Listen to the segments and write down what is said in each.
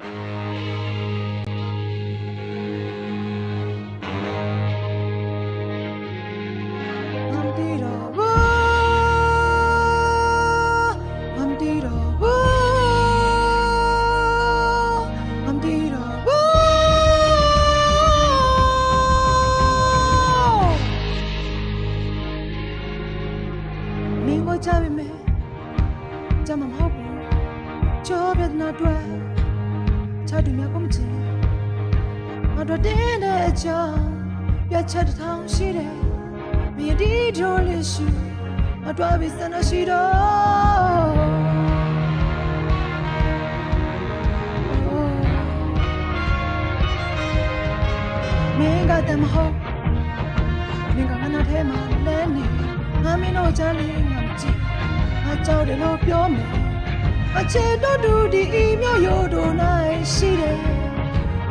ငမ်တီတော့ဘူငမ်တီတော့ဘူငမ်တီတော့ဘူမင်းကို ချပြီမယ်ကြမ်းမမဟုတ်ဘူးကြောပြဒနာတွေ့ချတူမြတ်ကုန်ချင်မတော်တင်းတဲ့အကြောင်းပြတ်ချက်တစ်ထောင်ရှိတယ်မြင်ဒီဒိုလေးရှိမတော်ပြီစနရှိတော့မင်းကတည်းမဟုတ်မင်းကငါနာထဲမှာလဲနေငါမင်းတို့ချမ်းလေးငါမကြည့်ငါကြောက်တယ်လို့ပြောမယ် အချေတို့တူဒီအီမျိုးရိုးတို့နိုင်ရှိတယ်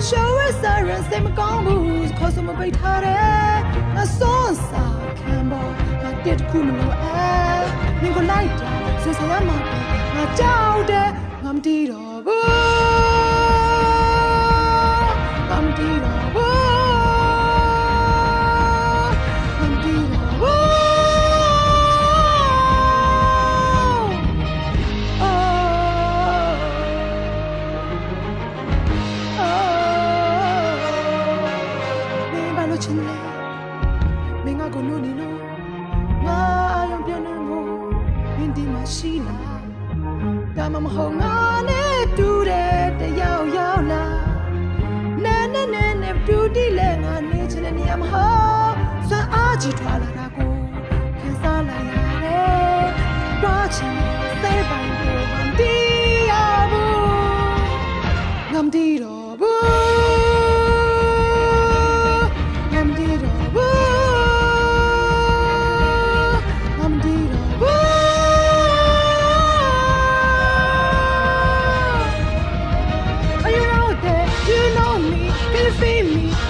show us siren စိတ်မကောင်းဘူးခေါ်စမပိတ်ထားတယ်ငါစွန်းစာခံပေါ်ငါတစ်ခုမလို့အဲမင်းကိုလိုက်တာစင်စရမှာငါကြောက်တယ်ငါမတီးတော့ဘူး မင်းဘာလို့ချင်လဲမင်းငါကိုလို့နေလို့ငါအယုံပြနေမို့မင်းဒီမှာရှိလားဒါမှမဟုတ်ငါနဲ့တူတဲ့တယောက်ရောက်လားနာနဲ့နဲ့နဲ့တူတီလဲငါနေချင်တဲ့နေရာမဟုတ်စွမ်းအားကြီးထွာလာတာကို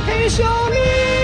嘿，兄弟。